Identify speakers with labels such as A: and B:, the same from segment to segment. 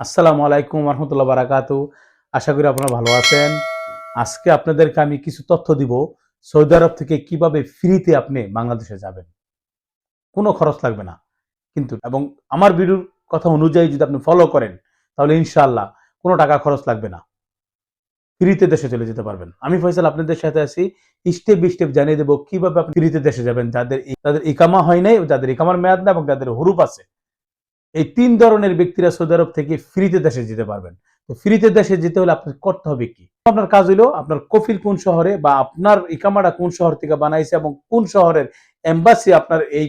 A: আসসালামু আলাইকুম রহমতুল্লাহ বারাকাতু আশা করি আপনারা ভালো আছেন। আজকে আপনাদেরকে আমি কিছু তথ্য দিব, সৌদি আরব থেকে কীভাবে ফ্রিতে আপনি বাংলাদেশে যাবেন। কোনো খরচ লাগবে না, কিন্তু এবং আমার ভিডিওর কথা অনুযায়ী যদি আপনি ফলো করেন, তাহলে ইনশাআল্লাহ কোনো টাকা খরচ লাগবে না। ফ্রিতে দেশে চলে যেতে পারবেন। আমি ফয়সাল আপনাদের সাথে আছি। স্টেপ বাই স্টেপ জানিয়ে দেবো কীভাবে আপনি ফ্রিতে দেশে যাবেন। যাদের তাদের ইকামা হয় নাই, যাদের ইকামার মেয়াদ না এবং যাদের হরুপ আছে এই তিন ধরনের ব্যক্তিরা সৌদি আরব থেকে ফ্রিতে দেশে যেতে পারবেন। তো ফ্রিতে দেশে যেতে হলে আপনার করতে হবে কি? আপনার কাজ হলো আপনার কফিল কোন শহরে বা আপনার ইকামাটা কোন শহর থেকে বানাইছে এবং কোন শহরের এম্বাসি আপনার এই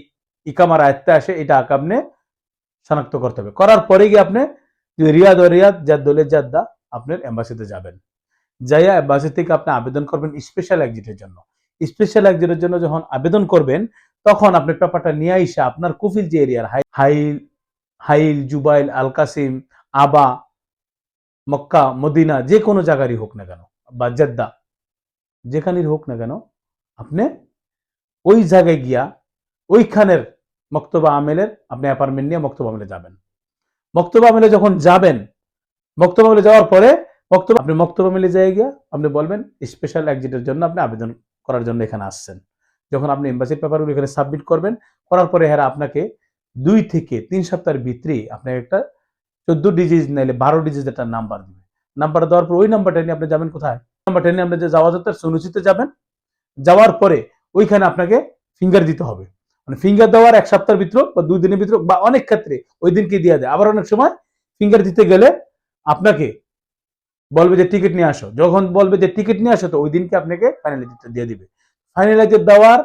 A: ইকামার আয়ত্তে আসে, এটা আপনি শনাক্ত করতে হবে। করার পরে গিয়ে আপনি যদি রিয়াদ ও রিয়াদ জাদ্দলে জাদ্দা আপনার এম্বাসিতে যাবেন। যাইয়া এম্বাসি থেকে আপনি আবেদন করবেন স্পেশাল এক্সিটের জন্য। স্পেশাল এক্সিটের জন্য যখন আবেদন করবেন, তখন আপনি পেপারটা নিয়ে আইসা আপনার কফিল যে এরিয়ার high Hail Hail, Jubail Al Qassim Abha, Mecca, Medina, যে কোনো জায়গারই হোক না কেন, বা জেদ্দা, যেখানেই হোক না কেন, আপনি ওই জায়গায় গিয়া ওইখানের মক্তবা আমেলের, আপনি অ্যাপার্টমেন্ট নিয়ে মক্তবা আমেলে যাবেন। মক্তবা আমেলে যখন যাবেন, মক্তবা আমেলে যাওয়ার পরে মক্তবা, আপনি মক্তবা আমেলে যাই গিয়া আপনি বলবেন, স্পেশাল এক্সিটের জন্য আপনি আবেদন করার জন্য এখানে আসছেন। যখন আপনি এম্বাসির পেপারগুলো এখানে সাবমিট করবেন, করার পরে হ্যাঁ আপনাকে দুই থেকে তিন সপ্তাহের ভিতরে আপনাকে একটা চোদ্দ ডিজিজ নাইলে বারো ডিজিজ একটা নাম্বার দিবে। নাম্বার দেওয়ার পর ওই নাম্বারটা নিয়ে আপনি যাবেন কোথায়? নাম্বারটা নিয়ে আপনি যে যাওয়া যেতে সুনুচিতে যাবেন, যাওয়ার পরে ওইখানে আপনাকে ফিঙ্গার দিতে হবে। মানে ফিঙ্গার দেওয়ার এক সপ্তাহের ভিতর বা দুই দিনের ভিতর বা অনেক ক্ষেত্রে ওই দিনকে দিয়ে দেয়। আবার অনেক সময় ফিঙ্গার দিতে গেলে আপনাকে বলবে যে টিকিট নিয়ে আসো। যখন বলবে যে টিকিট নিয়ে আসো, তো ওই দিনকে আপনাকে ফাইনালাইজার দিয়ে দিবে। ফাইনালাইজার দেওয়ার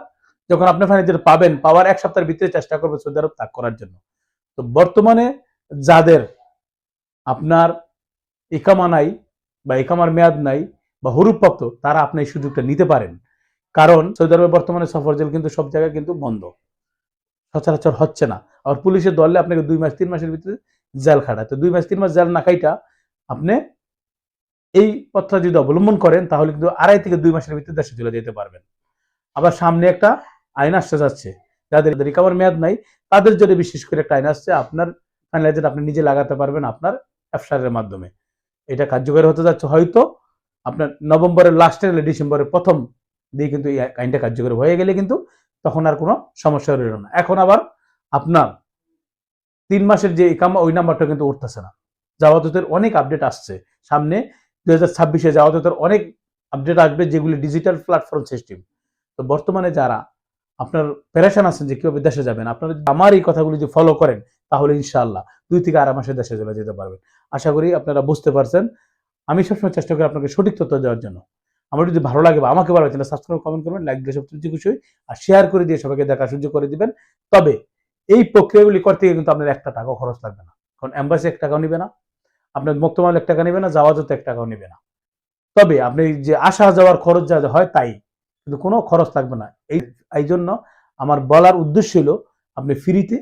A: যখন আপনি ফাইনালাইজার পাবেন, পাওয়ার এক সপ্তাহের ভিতরে চেষ্টা করবে সৌদি আরব ত্যাগ করার জন্য। তো বর্তমানে যাদের আপনার ইকামা নাই বা ইকামার মেয়াদ নাই বা হরুপ্রাপ্ত তারা আপনি এই সুযোগটা নিতে পারেন। কারণ সৌদি আরবে বর্তমানে সফর জেল কিন্তু সব জায়গায় কিন্তু বন্ধ। সচরাচর হচ্ছে না। আর পুলিশের দলে আপনাকে দুই মাস, তিন মাসের ভিতরে জেল খাটায়। তো দুই মাস, তিন মাস জেল না খাইটা আপনি এই পথটা যদি অবলম্বন করেন, তাহলে কিন্তু আড়াই থেকে দুই মাসের ভিতরে দেশে চলে যেতে পারবেন। আবার সামনে একটা আইন আসতে যাচ্ছে, যাদের রিকাভার মেয়াদ নাই, তাদের জন্য বিশেষ করে একটা আইন আসছে, আপনার ফাইনালাইজার আপনি নিজে লাগাতে পারবেন আপনার অ্যাপসারের মাধ্যমে। এটা কার্যকরী হতে যাচ্ছে, হয়তো আপনার নভেম্বরের লাস্টে ডিসেম্বরের প্রথম দিয়ে কিন্তু এই আইনটা কার্যকরী হয়ে গেলে কিন্তু তখন আর কোনো সমস্যা রইল না। এখন আবার আপনার তিন মাসের যে ইকামা ওই নাম্বারটা কিন্তু উঠতেছে না। জাওয়াতের অনেক আপডেট আসছে। সামনে দু হাজার ছাব্বিশে জাওয়াতের অনেক আপডেট আসবে যেগুলি ডিজিটাল প্ল্যাটফর্ম সিস্টেম তো বর্তমানে যারা আপনার প্যারেশান আছেন যে কীভাবে দেশে যাবেন। আপনারা আমার এই কথাগুলি যদি ফলো করেন, তাহলে ইনশাআল্লাহ দুই থেকে আড়াই মাসে দেশে চলে যেতে পারবেন। আশা করি আপনারা বুঝতে পারছেন। আমি সবসময় চেষ্টা করি আপনাকে সঠিক তথ্য দেওয়ার জন্য। আমার যদি ভালো লাগে বা আমাকে ভালো লাগে সাবস্ক্রাইব কমেন্ট করবেন লাইক দিয়ে সবচেয়ে খুশি আর শেয়ার করে দিয়ে সবাইকে দেখা সুযোগ করে দিবেন। তবে এই প্রক্রিয়াগুলি করতে গিয়ে কিন্তু আপনার একটা টাকাও খরচ লাগবে না। কারণ এম্বাসি এক টাকাও নিবে না, আপনার মুক্তমাল এক টাকা নেবে না যাওয়া যেতে এক টাকাও নেবে না। তবে আপনি যে আসা যাওয়ার খরচ যা হয় তাই। কিন্তু কোনো খরচ লাগবে না। এই এই জন্য আমার বলার উদ্দেশ্য হলো, আপনি ফ্রিতে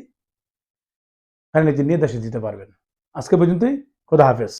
A: ফাইনালি নিয়ে দেশে দিতে পারবেন। আজকে পর্যন্তই, খোদা হাফেজ।